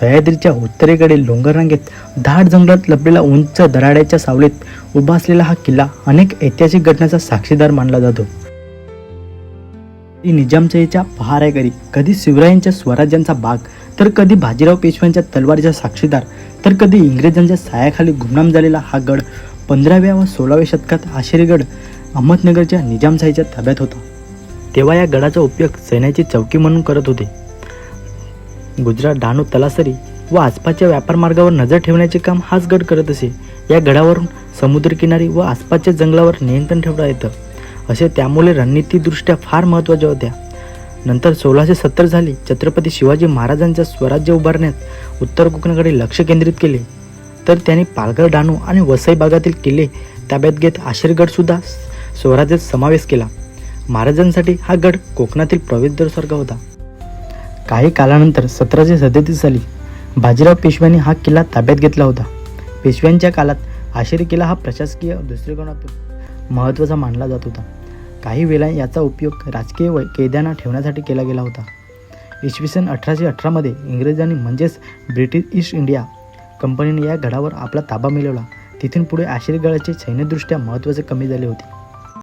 सह्याद्रीच्या उत्तरेकडील डोंगररांगेत दाट जंगलात लपलेला उंच दराड्याच्या सावलीत उभा असलेला हा किल्ला अनेक ऐतिहासिक घटनांचा साक्षीदार मानला जातो. ती निजामशाहीच्या पहाऱ्याकरी कधी शिवरायांच्या स्वराज्यांचा भाग तर कधी बाजीराव पेशव्यांच्या तलवारीचा साक्षीदार तर कधी इंग्रजांच्या सायाखाली गुमनाम झालेला हा गड पंधराव्या व सोळाव्या शतकात आशिरीगड अहमदनगरच्या निजामशाहीच्या ताब्यात होता. तेव्हा या गडाचा उपयोग सैन्याची चौकी म्हणून करत होते. गुजरात डहाणू तलासरी व आसपासच्या व्यापार मार्गावर नजर ठेवण्याचे काम हाच गड करत असे. या गडावरून समुद्रकिनारी व आसपासच्या जंगलावर नियंत्रण ठेवता येतं. असे त्यामुळे रणनीतीदृष्ट्या फार महत्त्वाच्या होत्या. नंतर सोळाशे सत्तर साली छत्रपती शिवाजी महाराजांच्या स्वराज्य उभारण्यात उत्तर कोकणाकडे लक्ष केंद्रित केले. तर त्यांनी पालघर डहाणू आणि वसई भागातील किल्ले ताब्यात घेत आशिरगडसुद्धा स्वराज्यात समावेश केला. महाराजांसाठी हा गड कोकणातील प्रवेशद्वारासारखा होता. काही कालानंतर सतराशे सदतीस साली बाजीराव पेशव्यांनी हा किल्ला ताब्यात घेतला होता. पेशव्यांच्या काळात आशिरी किल्ला हा प्रशासकीय दृष्टिकोनातून महत्त्वाचा मानला जात होता. काही वेळा याचा उपयोग राजकीय वै कैद्यांना ठेवण्यासाठी केला गेला होता. इसवी सन अठराशे अठरामध्ये इंग्रजांनी म्हणजेच ब्रिटिश ईस्ट इंडिया कंपनीने या गडावर आपला ताबा मिळवला. तिथून पुढे आशिरी गडाचे सैन्यदृष्ट्या महत्त्वाचे कमी झाले होते.